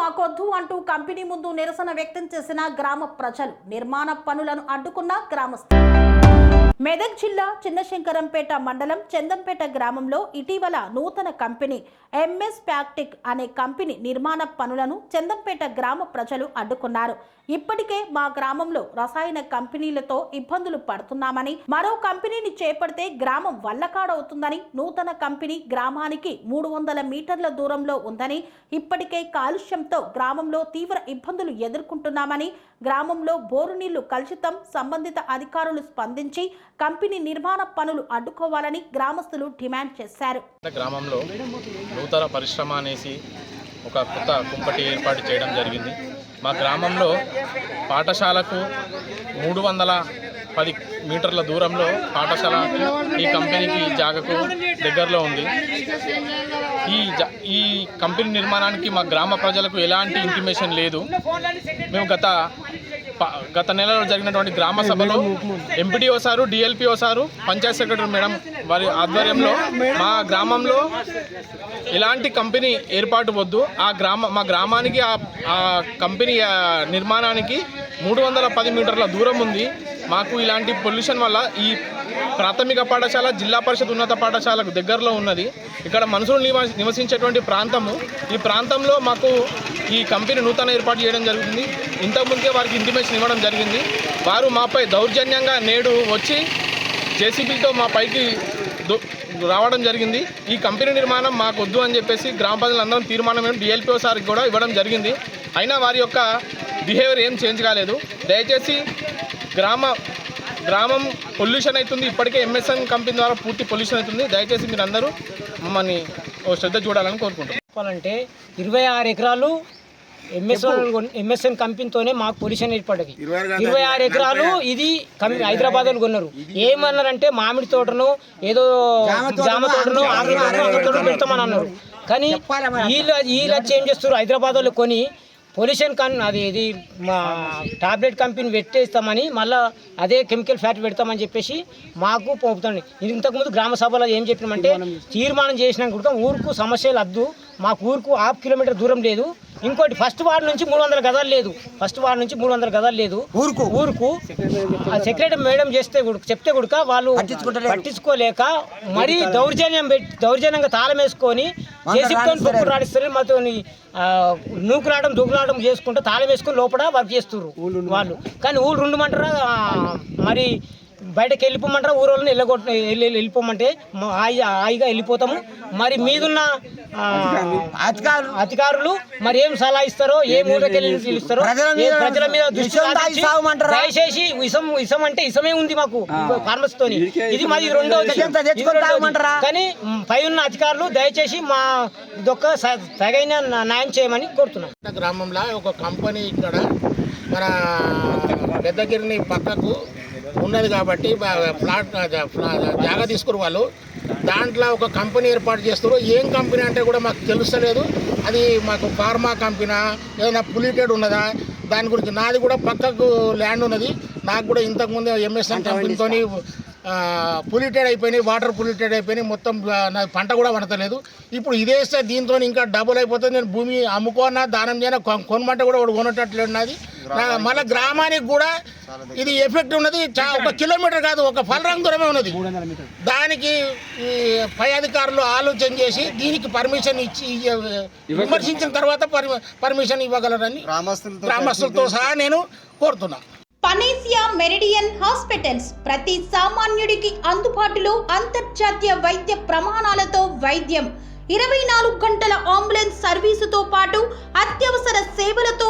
మాకొద్దు అంటూ కంపెనీ ముందు నిరసన వ్యక్తం చేసిన గ్రామ ప్రజలు నిర్మాణ పనులను అడ్డుకున్న గ్రామస్తులు మెదక్ జిల్లా చిన్నశంకరంపేట మండలం చందంపేట గ్రామంలో ఇటీవల నూతన కంపెనీ ఎంఎస్ ప్యాక్టిక్ అనే కంపెనీ నిర్మాణ పనులను చందంపేట గ్రామ ప్రజలు అడ్డుకున్నారు. ఇప్పటికే మా గ్రామంలో రసాయన కంపెనీలతో ఇబ్బందులు పడుతున్నామని మరో కంపెనీని చేపడితే గ్రామం వల్లకాడవుతుందని నూతన కంపెనీ గ్రామానికి మూడు వందల మీటర్ల దూరంలో ఉందని ఇప్పటికే కాలుష్యంతో గ్రామంలో తీవ్ర ఇబ్బందులు ఎదుర్కొంటున్నామని గ్రామంలో బోరు నీళ్ళు కలుషితం సంబంధిత అధికారులు స్పందించి కంపెనీ నిర్మాణ పనులు అడ్డుకోవాలని గ్రామస్తులు డిమాండ్ చేశారు. గ్రామంలో నూతన పరిశ్రమ అనేసి ఒక కొత్త కుంపటి ఏర్పాటు చేయడం జరిగింది. మా గ్రామంలో పాఠశాలకు మూడు వందల పది మీటర్ల దూరంలో పాఠశాల ఈ కంపెనీకి జాగకు దగ్గరలో ఉంది. ఈ ఈ కంపెనీ నిర్మాణానికి మా గ్రామ ప్రజలకు ఎలాంటి ఇంటిమేషన్ లేదు. మేము గత గత నెలలో జరిగినటువంటి గ్రామ సభలో MPDO sir DLPO sir panchayat secretary madam వారి ఆధ్వర్యంలో మా గ్రామంలో ఎలాంటి కంపెనీ ఏర్పాటు వద్దు. ఆ గ్రామ మా గ్రామానికి ఆ కంపెనీ నిర్మాణానికి మూడు వందల పది మీటర్ల దూరం ఉంది. మాకు ఇలాంటి పొల్యూషన్ వల్ల ఈ ప్రాథమిక పాఠశాల జిల్లా పరిషత్ ఉన్నత పాఠశాలకు దగ్గరలో ఉన్నది. ఇక్కడ మనుషులు నివసించేటువంటి ప్రాంతము. ఈ ప్రాంతంలో మాకు ఈ కంపెనీ నూతన ఏర్పాటు చేయడం జరుగుతుంది. ఇంతకుముందే వారికి ఇంటిమేషన్ ఇవ్వడం జరిగింది. వారు మాపై దౌర్జన్యంగా నేడు వచ్చి జేసీబీతో మా పైకి రావడం జరిగింది. ఈ కంపెనీ నిర్మాణం మాకు వద్దు అని చెప్పేసి గ్రామ ప్రజలందరం తీర్మానం డిఎల్పిఓ సార్కి కూడా ఇవ్వడం జరిగింది. అయినా వారి యొక్క బిహేవియర్ ఏం చేంజ్ కాలేదు. దయచేసి గ్రామ గ్రామం పొల్యూషన్ అవుతుంది. ఇప్పటికే ఎంఎస్ఎన్ కంపెనీ ద్వారా పూర్తి పొల్యూషన్ అవుతుంది. దయచేసి మీరు అందరూ మమ్మల్ని ఓ శ్రద్ధ చూడాలని కోరుకుంటున్నాం. చెప్పాలంటే ఇరవై ఆరు ఎకరాలు ఎంఎస్ఎన్ ఎంఎస్ఎన్ కంపెనీతోనే మాకు పొల్యూషన్ ఏర్పడ్డది. ఇరవై ఆరు ఎకరాలు ఇది కంపెనీ హైదరాబాద్ వాళ్ళు కొన్నారు. ఏమన్నారంటే మామిడి తోటను ఏదో జామ తోటను తోటను పెడతామని అన్నారు. కానీ వీళ్ళు వీళ్ళు వచ్చి ఏం చేస్తారు హైదరాబాద్ వాళ్ళు కొని పొల్యూషన్ కన్ అది ఇది మా టాబ్లెట్ కంపెనీ పెట్టేస్తామని మళ్ళీ అదే కెమికల్ ఫ్యాక్టరీ పెడతామని చెప్పేసి మాకు పంపుతండి ఇది ఇంతకుముందు గ్రామ సభలో ఏం చెప్పినామంటే తీర్మానం చేసినాక కూడా ఊరుకు సమస్యలు వద్దు మాకు ఊరుకు హాఫ్ కిలోమీటర్ దూరం లేదు. ఇంకోటి ఫస్ట్ వార్డు నుంచి మూడు వందల గదాలు లేదు. ఫస్ట్ వార్డు నుంచి మూడు వందల గదాలు లేదు. ఊరుకు? ఊరుకు. ఆ సెక్రటరీ మేడం చేస్తే చెప్తే కూడా వాళ్ళు పట్టించుకోలేక మరీ దౌర్జన్యం పెట్టి దౌర్జన్యంగా తాళం వేసుకొని జేసీబీతో తొక్కు రాడిస్తారు మాతో నూకు రావడం దుగ్గు రావడం చేసుకుంటూ తాళం వేసుకొని లోపల వర్క్ చేస్తున్నారు వాళ్ళు. కానీ ఊళ్ళు ఉండమంటారా? మరి బయటకు వెళ్ళిపోమంటారా? ఊరోళ్ళని వెళ్ళగొట్ట వెళ్ళి వెళ్ళిపోమంటే హాయి హాయిగా వెళ్ళిపోతాము. మరి మీదున్న ఆ, అధికారులు. మరి ఏం సలహా ఇస్తారో ఏ పిలుస్తారో ఏ ప్రజల మీద దృష్టి దయచేసి ఇసం ఇసం అంటే ఇసమే ఉంది మాకు ఫార్మసీతో ఇది మాది రెండో. కానీ పై ఉన్న అధికారులు దయచేసి మా ఇదొక్క స- తగైన న్యా- న్యాయం చేయమని కోరుతున్నాం. గ్రామంలో ఒక కంపెనీ ఇక్కడ మన పెద్దగిరిని పక్కకు ఉన్నది కాబట్టి ఫ్లా- జాగా తీసుకురు వాళ్ళు. దాంట్లో ఒక కంపెనీ ఏర్పాటు చేస్తారు ఏం కంపెనీ అంటే కూడా మాకు తెలుస్తలేదు. అది మాకు ఫార్మా కంపెనీ ఏదైనా పొల్యూటెడ్ ఉన్నదా? దాని గురించి నాది కూడా పక్కకు ల్యాండ్ ఉన్నది. నాకు కూడా ఇంతకుముందు ఎంఎస్ఎన్ కంపెనీతోని పొల్యూటెడ్ అయిపోయినాయి వాటర్ పొల్యూటెడ్ అయిపోయినాయి. మొత్తం నా పంట కూడా పండతలేదు. ఇప్పుడు ఇదేస్తే దీంతో ఇంకా డబుల్ అయిపోతుంది. నేను భూమి అమ్ముకోనా దానం చేయనా కొనమంటే కూడా వాడు కొనటట్లేదు ఉన్నది నా- మన గ్రామానికి కూడా ఇది ఎఫెక్ట్ ఉన్నది. చా- ఒక కిలోమీటర్ కాదు ఒక ఫలరంగ దూరమే ఉన్నది. దానికి పై అధికారులు ఆలోచన చేసి దీనికి పర్మిషన్ ఇచ్చి విమర్శించిన తర్వాత పర్మి- పర్మిషన్ ఇవ్వగలరని గ్రామస్తులతో సహా నేను కోరుతున్నా. పనేసియా మెరిడియన్ హాస్పిటల్స్ ప్రతి సామాన్యుడికి అందుబాటులో అంతర్జాతీయ వైద్య ప్రమాణాలతో వైద్యం. ఇరవై నాలుగు గంటల అంబులెన్స్ సర్వీసుతో పాటు అత్యవసర సేవలతో